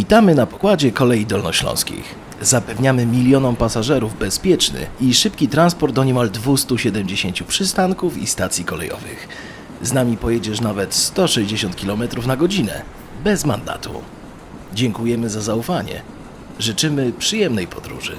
Witamy na pokładzie Kolei Dolnośląskich. Zapewniamy milionom pasażerów bezpieczny i szybki transport do niemal 270 przystanków i stacji kolejowych. Z nami pojedziesz nawet 160 km na godzinę, bez mandatu. Dziękujemy za zaufanie. Życzymy przyjemnej podróży.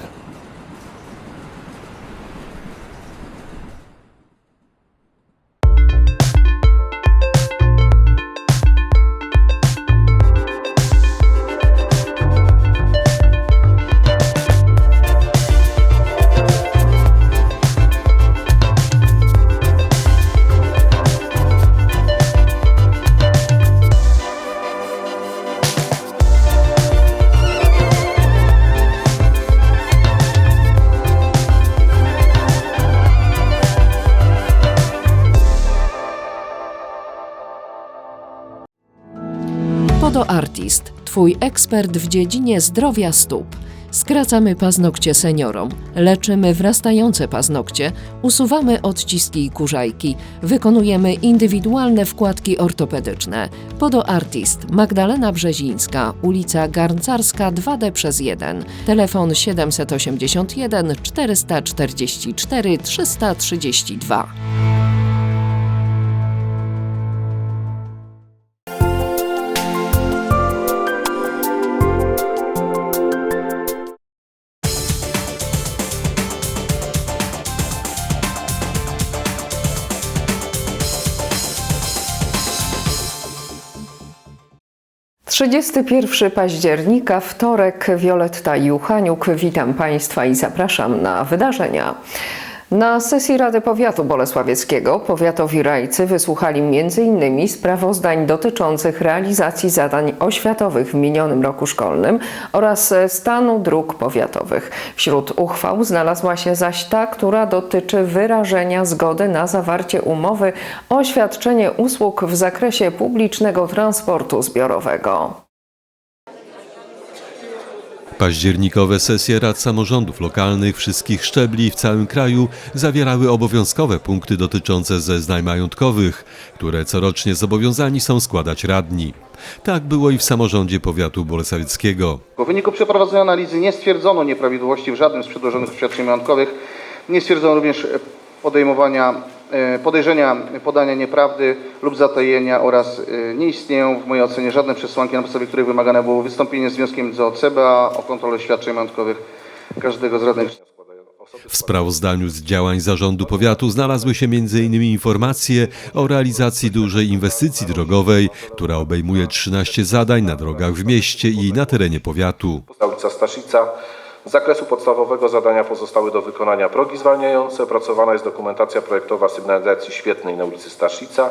Podoartist, Twój ekspert w dziedzinie zdrowia stóp. Skracamy paznokcie seniorom, leczymy wrastające paznokcie, usuwamy odciski i kurzajki, wykonujemy indywidualne wkładki ortopedyczne. Podoartist, Magdalena Brzezińska, ulica Garncarska 2D przez 1, telefon 781 444 332. Trzydziesty pierwszy października, wtorek, Wioletta Juchaniuk. Witam Państwa i zapraszam na wydarzenia. Na sesji Rady Powiatu Bolesławieckiego powiatowi rajcy wysłuchali m.in. sprawozdań dotyczących realizacji zadań oświatowych w minionym roku szkolnym oraz stanu dróg powiatowych. Wśród uchwał znalazła się zaś ta, która dotyczy wyrażenia zgody na zawarcie umowy o świadczenie usług w zakresie publicznego transportu zbiorowego. Październikowe sesje rad samorządów lokalnych wszystkich szczebli w całym kraju zawierały obowiązkowe punkty dotyczące zeznań majątkowych, które corocznie zobowiązani są składać radni. Tak było i w samorządzie powiatu bolesławieckiego. W wyniku przeprowadzonej analizy nie stwierdzono nieprawidłowości w żadnym z przedłożonych oświadczeń majątkowych. Nie stwierdzono również podejmowania, podejrzenia podania nieprawdy lub zatajenia oraz e, nie istnieją w mojej ocenie żadne przesłanki, na podstawie których wymagane było wystąpienie z wnioskiem do CBA o kontrolę świadczeń majątkowych każdego z radnych. W sprawozdaniu z działań zarządu powiatu znalazły się m.in. informacje o realizacji dużej inwestycji drogowej, która obejmuje 13 zadań na drogach w mieście i na terenie powiatu. ulica Staszica. Z zakresu podstawowego zadania pozostały do wykonania progi zwalniające. Opracowana jest dokumentacja projektowa sygnalizacji świetnej na ulicy Staszica.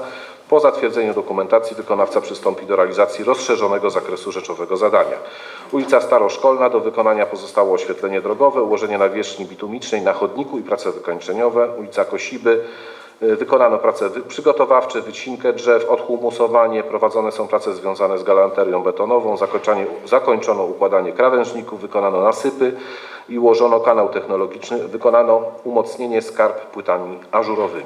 Po zatwierdzeniu dokumentacji wykonawca przystąpi do realizacji rozszerzonego zakresu rzeczowego zadania. Ulica Staroszkolna do wykonania pozostało oświetlenie drogowe, ułożenie nawierzchni bitumicznej na chodniku i prace wykończeniowe. Ulica Kosiby Wykonano prace przygotowawcze, wycinkę drzew, odhumusowanie, prowadzone są prace związane z galanterią betonową, zakończono układanie krawężników, wykonano nasypy i ułożono kanał technologiczny, wykonano umocnienie skarb płytami ażurowymi.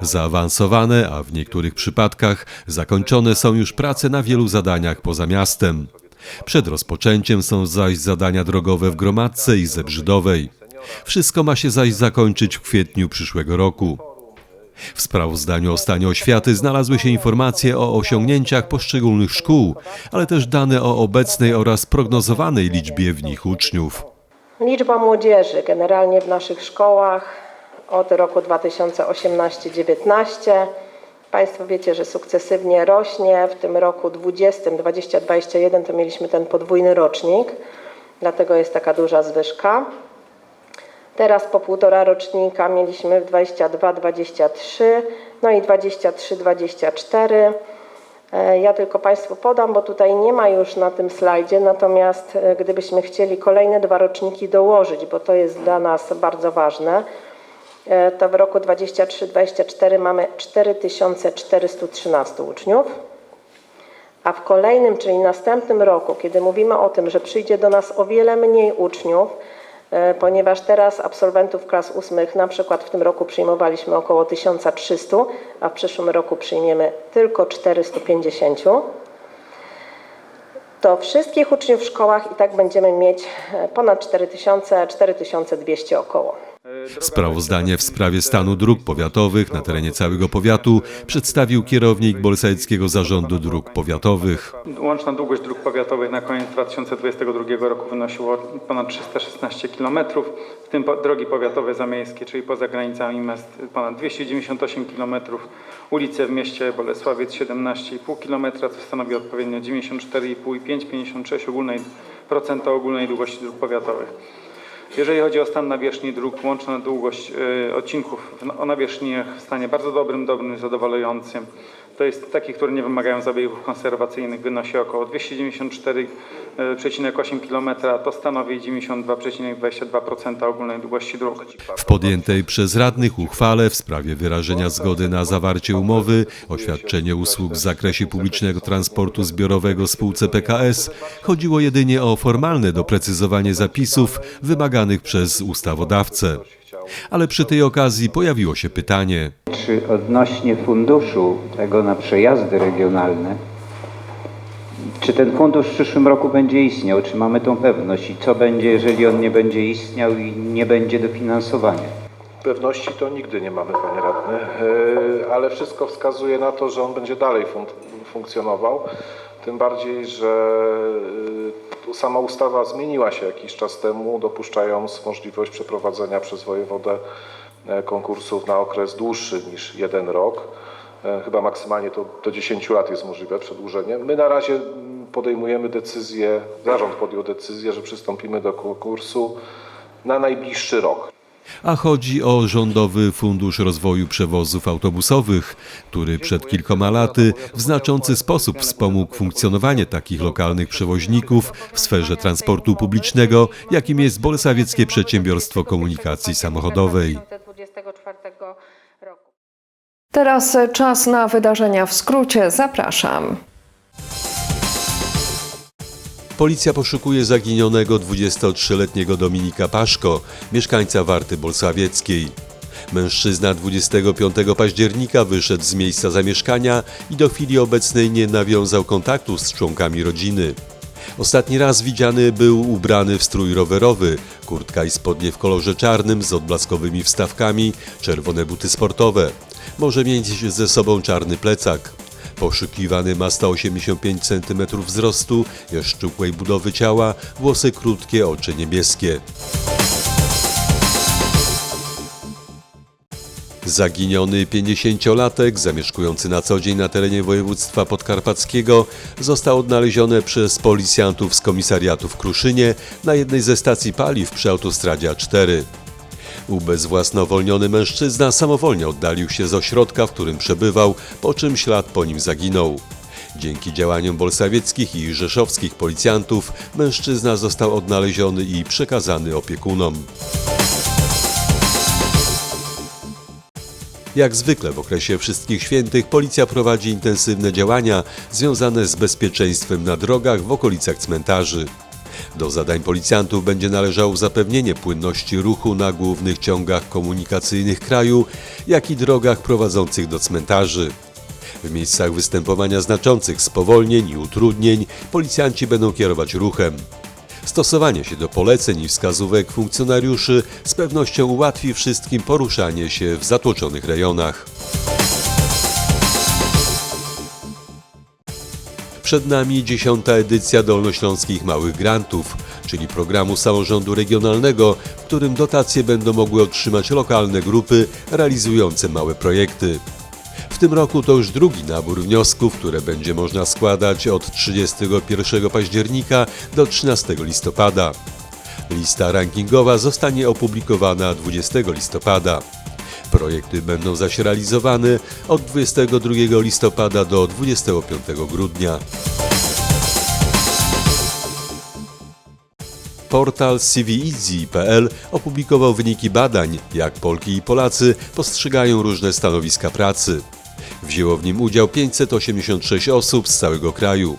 Zaawansowane, a w niektórych przypadkach zakończone są już prace na wielu zadaniach poza miastem. Przed rozpoczęciem są zaś zadania drogowe w Gromadce i Zebrzydowej. Wszystko ma się zaś zakończyć w kwietniu przyszłego roku. W sprawozdaniu o stanie oświaty znalazły się informacje o osiągnięciach poszczególnych szkół, ale też dane o obecnej oraz prognozowanej liczbie w nich uczniów. Liczba młodzieży generalnie w naszych szkołach od roku 2018-19. Państwo wiecie, że sukcesywnie rośnie. W tym roku 20, 2021 to mieliśmy ten podwójny rocznik, dlatego jest taka duża zwyżka. Teraz po półtora rocznika mieliśmy w 22-23, no i 23-24. E, Ja tylko Państwu podam, bo tutaj nie ma już na tym slajdzie, natomiast e, gdybyśmy chcieli kolejne dwa roczniki dołożyć, bo to jest dla nas bardzo ważne, e, to w roku 23-24 mamy 4413 uczniów, a w kolejnym, czyli następnym roku, kiedy mówimy o tym, że przyjdzie do nas o wiele mniej uczniów, ponieważ teraz absolwentów klas ósmych na przykład w tym roku przyjmowaliśmy około 1300, a w przyszłym roku przyjmiemy tylko 450. to wszystkich uczniów w szkołach i tak będziemy mieć e, ponad 4000, 4200 około. Sprawozdanie w sprawie stanu dróg powiatowych na terenie całego powiatu przedstawił kierownik Bolsajeckiego Zarządu Dróg Powiatowych. Łączna długość dróg powiatowych na koniec 2022 roku wynosiło ponad 316 km, w tym drogi powiatowe zamiejskie, czyli poza granicami miast ponad 298 km, ulice w mieście Bolesławiec 17,5 km, co stanowi odpowiednio 94,5 i 5,56 ogólnej, procenta ogólnej długości dróg powiatowych. Jeżeli chodzi o stan nawierzchni dróg, łączna długość y, odcinków o nawierzchni w stanie bardzo dobrym, dobrym, zadowalającym. To jest takich, które nie wymagają zabiegów konserwacyjnych, wynosi około 294,8 km, to stanowi 92,22% ogólnej długości dróg. W podjętej przez radnych uchwale w sprawie wyrażenia zgody na zawarcie umowy o świadczenie usług w zakresie publicznego transportu zbiorowego spółce PKS chodziło jedynie o formalne doprecyzowanie zapisów wymaganych przez ustawodawcę. Ale przy tej okazji pojawiło się pytanie, Czy odnośnie funduszu tego na przejazdy regionalne, czy ten fundusz w przyszłym roku będzie istniał? Czy mamy tą pewność? I co będzie, jeżeli on nie będzie istniał i nie będzie dofinansowania? Pewności to nigdy nie mamy, panie radny, Yy, ale wszystko wskazuje na to, że on będzie dalej fun funkcjonował. Tym bardziej, że tu sama ustawa zmieniła się jakiś czas temu, dopuszczając możliwość przeprowadzenia przez wojewodę e, konkursów na okres dłuższy niż jeden rok. E, Chyba maksymalnie to do 10 lat jest możliwe przedłużenie. My na razie podejmujemy decyzję, zarząd podjął decyzję, że przystąpimy do konkursu na najbliższy rok. A chodzi o Rządowy Fundusz Rozwoju Przewozów Autobusowych, który przed kilkoma laty w znaczący sposób wspomógł funkcjonowanie takich lokalnych przewoźników w sferze transportu publicznego, jakim jest Bolsawieckie Przedsiębiorstwo Komunikacji Samochodowej. 2024 roku. Teraz czas na wydarzenia w skrócie. Zapraszam. Policja poszukuje zaginionego 23-letniego Dominika Paszko, mieszkańca Warty Bolsawieckiej. Mężczyzna 25 października wyszedł z miejsca zamieszkania i do chwili obecnej nie nawiązał kontaktu z członkami rodziny. Ostatni raz widziany był ubrany w strój rowerowy, kurtka i spodnie w kolorze czarnym z odblaskowymi wstawkami, czerwone buty sportowe. Może mieć ze sobą czarny plecak. Poszukiwany ma 185 cm wzrostu, jest szczupłej budowy ciała, włosy krótkie, oczy niebieskie. Zaginiony 50-latek, zamieszkujący na co dzień na terenie województwa podkarpackiego, został odnaleziony przez policjantów z komisariatu w Kruszynie na jednej ze stacji paliw przy autostradzie A4. Ubezwłasnowolniony mężczyzna samowolnie oddalił się z ośrodka, w którym przebywał, po czym ślad po nim zaginął. Dzięki działaniom bolsawieckich i rzeszowskich policjantów mężczyzna został odnaleziony i przekazany opiekunom. Jak zwykle w okresie Wszystkich Świętych policja prowadzi intensywne działania związane z bezpieczeństwem na drogach w okolicach cmentarzy. Do zadań policjantów będzie należało zapewnienie płynności ruchu na głównych ciągach komunikacyjnych kraju, jak i drogach prowadzących do cmentarzy. W miejscach występowania znaczących spowolnień i utrudnień policjanci będą kierować ruchem. Stosowanie się do poleceń i wskazówek funkcjonariuszy z pewnością ułatwi wszystkim poruszanie się w zatłoczonych rejonach. Przed nami dziesiąta edycja Dolnośląskich Małych Grantów, czyli programu samorządu regionalnego, w którym dotacje będą mogły otrzymać lokalne grupy realizujące małe projekty. W tym roku to już drugi nabór wniosków, które będzie można składać od 31 października do 13 listopada. Lista rankingowa zostanie opublikowana 20 listopada. Projekty będą zaś realizowane od 22 listopada do 25 grudnia. Portal CVEasy.pl opublikował wyniki badań, jak Polki i Polacy postrzegają różne stanowiska pracy. Wzięło w nim udział 586 osób z całego kraju.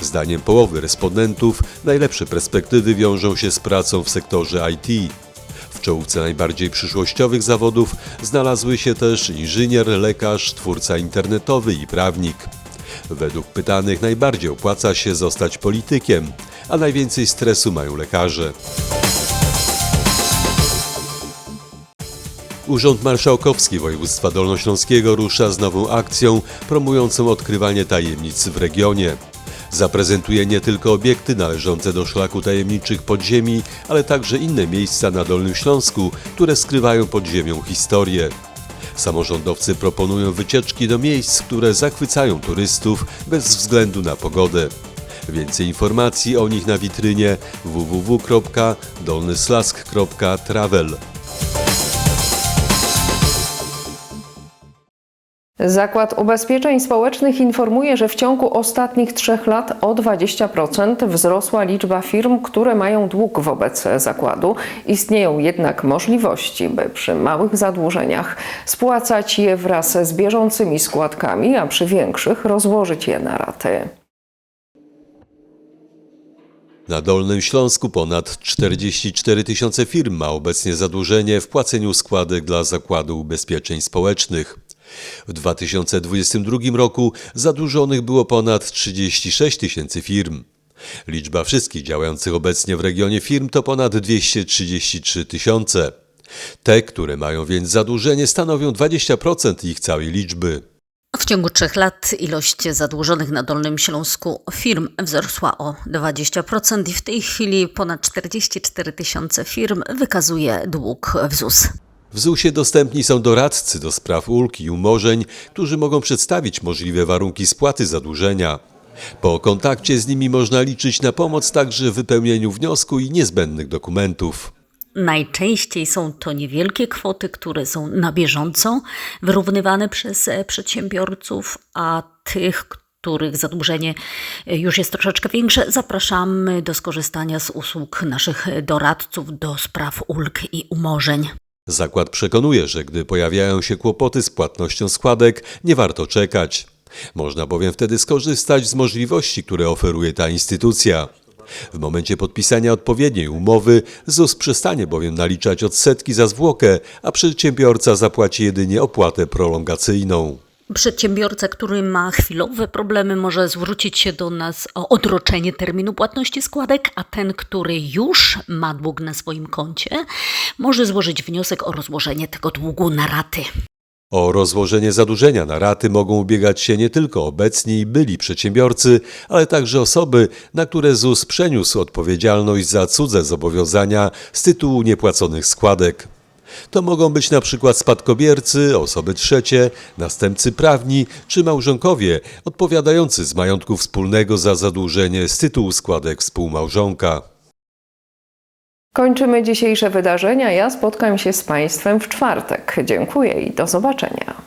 Zdaniem połowy respondentów najlepsze perspektywy wiążą się z pracą w sektorze IT. Czołówce najbardziej przyszłościowych zawodów znalazły się też inżynier, lekarz, twórca internetowy i prawnik. Według pytanych najbardziej opłaca się zostać politykiem, a najwięcej stresu mają lekarze. Urząd Marszałkowski Województwa Dolnośląskiego rusza z nową akcją promującą odkrywanie tajemnic w regionie. Zaprezentuje nie tylko obiekty należące do szlaku tajemniczych podziemi, ale także inne miejsca na Dolnym Śląsku, które skrywają pod ziemią historię. Samorządowcy proponują wycieczki do miejsc, które zachwycają turystów bez względu na pogodę. Więcej informacji o nich na witrynie www.dolnyslask.travel. Zakład Ubezpieczeń Społecznych informuje, że w ciągu ostatnich trzech lat o 20% wzrosła liczba firm, które mają dług wobec zakładu. Istnieją jednak możliwości, by przy małych zadłużeniach spłacać je wraz z bieżącymi składkami, a przy większych rozłożyć je na raty. Na Dolnym Śląsku ponad 44 tysiące firm ma obecnie zadłużenie w płaceniu składek dla Zakładu Ubezpieczeń Społecznych. W 2022 roku zadłużonych było ponad 36 tysięcy firm. Liczba wszystkich działających obecnie w regionie firm to ponad 233 tysiące. Te, które mają więc zadłużenie, stanowią 20% ich całej liczby. W ciągu trzech lat ilość zadłużonych na Dolnym Śląsku firm wzrosła o 20% i w tej chwili ponad 44 tysiące firm wykazuje dług w ZUS. W ZUS-ie dostępni są doradcy do spraw ulg i umorzeń, którzy mogą przedstawić możliwe warunki spłaty zadłużenia. Po kontakcie z nimi można liczyć na pomoc także w wypełnieniu wniosku i niezbędnych dokumentów. Najczęściej są to niewielkie kwoty, które są na bieżąco wyrównywane przez e, przedsiębiorców, a tych, których zadłużenie już jest troszeczkę większe, zapraszamy do skorzystania z usług naszych doradców do spraw ulg i umorzeń. Zakład przekonuje, że gdy pojawiają się kłopoty z płatnością składek, nie warto czekać. Można bowiem wtedy skorzystać z możliwości, które oferuje ta instytucja. W momencie podpisania odpowiedniej umowy ZUS przestanie bowiem naliczać odsetki za zwłokę, a przedsiębiorca zapłaci jedynie opłatę prolongacyjną. Przedsiębiorca, który ma chwilowe problemy, może zwrócić się do nas o odroczenie terminu płatności składek, a ten, który już ma dług na swoim koncie, może złożyć wniosek o rozłożenie tego długu na raty. O rozłożenie zadłużenia na raty mogą ubiegać się nie tylko obecni i byli przedsiębiorcy, ale także osoby, na które ZUS przeniósł odpowiedzialność za cudze zobowiązania z tytułu niepłaconych składek. To mogą być na przykład spadkobiercy, osoby trzecie, następcy prawni czy małżonkowie odpowiadający z majątku wspólnego za zadłużenie z tytułu składek współmałżonka. Kończymy dzisiejsze wydarzenia. Ja spotkam się z Państwem w czwartek. Dziękuję i do zobaczenia.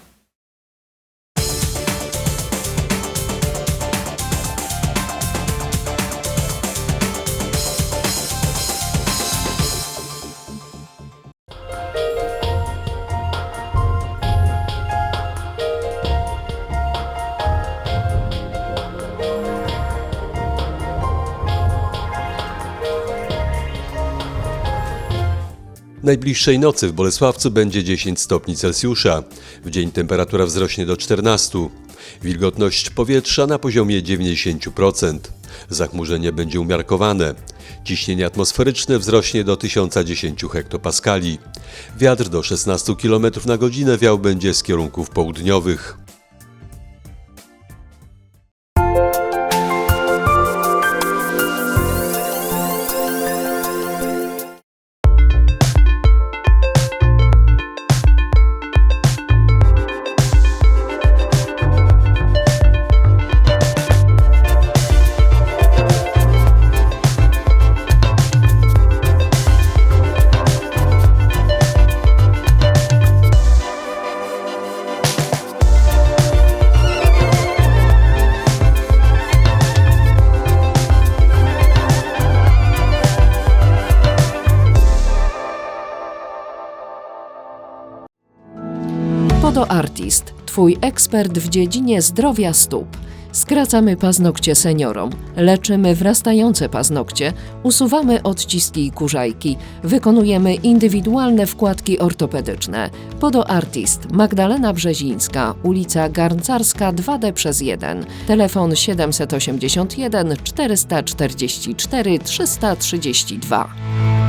Najbliższej nocy w Bolesławcu będzie 10 stopni Celsjusza. W dzień temperatura wzrośnie do 14. Wilgotność powietrza na poziomie 90%. Zachmurzenie będzie umiarkowane. Ciśnienie atmosferyczne wzrośnie do 1010 hektopaskali. Wiatr do 16 km na godzinę wiał będzie z kierunków południowych. Twój ekspert w dziedzinie zdrowia stóp. Skracamy paznokcie seniorom, leczymy wrastające paznokcie, usuwamy odciski i kurzajki, wykonujemy indywidualne wkładki ortopedyczne. Podo Artist, Magdalena Brzezińska, ulica Garncarska 2D przez 1, telefon 781 444 332.